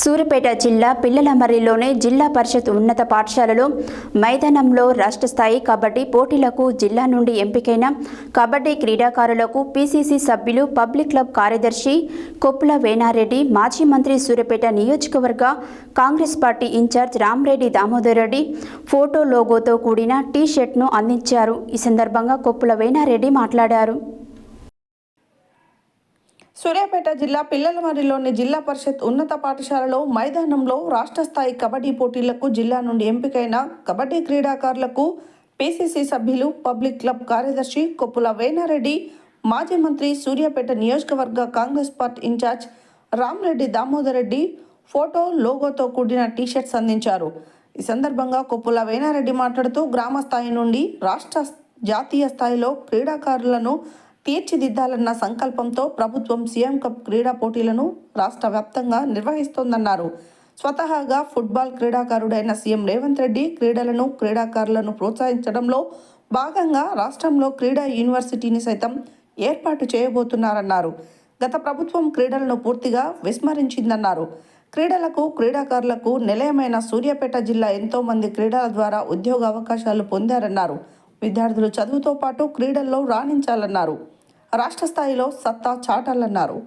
సూర్యపేట జిల్లా పిల్లలమర్రిలోని జిల్లా పరిషత్ ఉన్నత పాఠశాలలో మైదానంలో రాష్ట్ర స్థాయి కబడ్డీ పోటీలకు జిల్లా నుండి ఎంపికైన కబడ్డీ క్రీడాకారులకు పీసీసీ సభ్యులు పబ్లిక్ క్లబ్ కార్యదర్శి కొప్పుల వేణారెడ్డి మాజీ మంత్రి సూర్యపేట నియోజకవర్గ Congress party incharge Ramreddy Damodar Reddy photo లోగోతో కూడిన టీ షర్ట్ను అందించారు. ఈ సందర్భంగా కొప్పుల వేణారెడ్డి మాట్లాడారు. సూర్యాపేట జిల్లా పిల్లలమరిలోని జిల్లా పరిషత్ ఉన్నత పాఠశాలలో మైదానంలో రాష్ట్ర స్థాయి కబడ్డీ పోటీలకు జిల్లా నుండి ఎంపికైన కబడ్డీ క్రీడాకారులకు పిసిసి సభ్యులు పబ్లిక్ క్లబ్ కార్యదర్శి కొప్పుల వేనారెడ్డి మాజీ మంత్రి సూర్యాపేట నియోజకవర్గ Congress party incharge Ramreddy Damodar Reddy photo లోగోతో కూడిన టీషర్ట్స్ అందించారు. ఈ సందర్భంగా కొప్పుల వేనారెడ్డి మాట్లాడుతూ గ్రామ స్థాయి నుండి రాష్ట్ర జాతీయ స్థాయిలో క్రీడాకారులను తీర్చిదిద్దాలన్న సంకల్పంతో ప్రభుత్వం సీఎం కప్ క్రీడా పోటీలను రాష్ట్ర వ్యాప్తంగా నిర్వహిస్తోందన్నారు. స్వతహాగా ఫుట్బాల్ క్రీడాకారుడైన సీఎం రేవంత్ రెడ్డి క్రీడలను క్రీడాకారులను ప్రోత్సహించడంలో భాగంగా రాష్ట్రంలో క్రీడా యూనివర్సిటీని సైతం ఏర్పాటు చేయబోతున్నారన్నారు. గత ప్రభుత్వం క్రీడలను పూర్తిగా విస్మరించిందన్నారు. క్రీడలకు క్రీడాకారులకు నిలయమైన సూర్యాపేట జిల్లా ఎంతో మంది క్రీడల ద్వారా ఉద్యోగ అవకాశాలు పొందారన్నారు. విద్యార్థులు చదువుతో పాటు క్రీడల్లో రాణించాలన్నారు. రాష్ట్ర స్థాయిలో సత్తా చాటాలన్నారు.